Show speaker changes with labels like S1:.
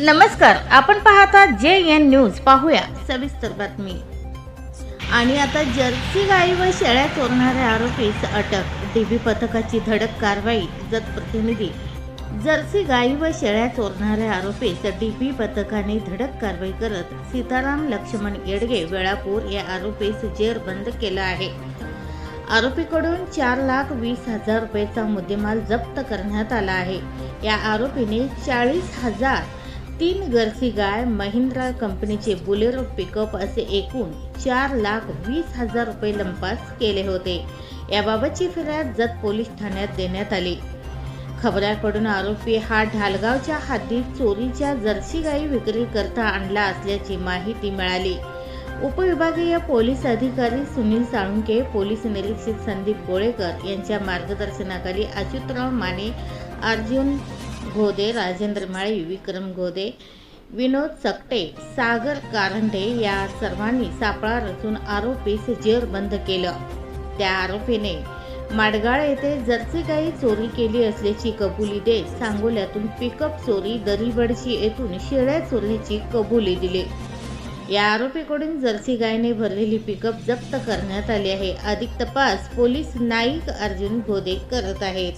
S1: नमस्कार आपण पाहता जे एन न्यूज. पाहूया सविस्तर बातमी. आणि आता जर्सी गाई व शेळ्या चोरणाऱ्या आरोपीस अटक. डीबी पथकाची धडक कारवाई जत प्रतिनिधी. जर्सी गाई व शेळ्या चोरणाऱ्या आरोपीस डीबी पथकाने धडक कारवाई करत सीताराम लक्ष्मण येडगे वेळापूर या आरोपीस जेर बंद केला आहे. आरोपीकडून चार लाख वीस हजार रुपयेचा मुद्देमाल जप्त करण्यात आला आहे. या आरोपीने चाळीस हजार तीन जर्सी गाय महिंद्रा कंपनीचे बुलेरो पिकअप असे एकूण चार लाख वीस हजार रुपये लंपास केले होते. याबाबतची फिर्याद जत पोलीस ठाण्यात देण्यात आली. खबऱ्याकडून आरोपी हा ढालगावच्या हद्दीत चोरीच्या जर्सी गायी विक्री करता आणला असल्याची माहिती मिळाली. उपविभागीय पोलीस अधिकारी सुनील साळुंके पोलीस निरीक्षक संदीप गोळेकर यांच्या मार्गदर्शनाखाली अच्युतराव माने अर्जुन घोदे राजेंद्र माळी विक्रम घोदे विनोद सकटे सागर कारंडे या सर्वांनी सापळा रचून आरोपीस जेरबंद केलं. त्या आरोपीने माडगाळ येथे जर्सी गाई चोरी केली असल्याची कबुली देत सांगोल्यातून पिकअप चोरी दरीबडशी येथून शेळ्या चोरीची कबुली दिली. या आरोपीकडून जर्सी गायने भरलेली पिकअप जप्त करण्यात आली आहे. अधिक तपास पोलीस नाईक अर्जुन घोदे करत आहेत.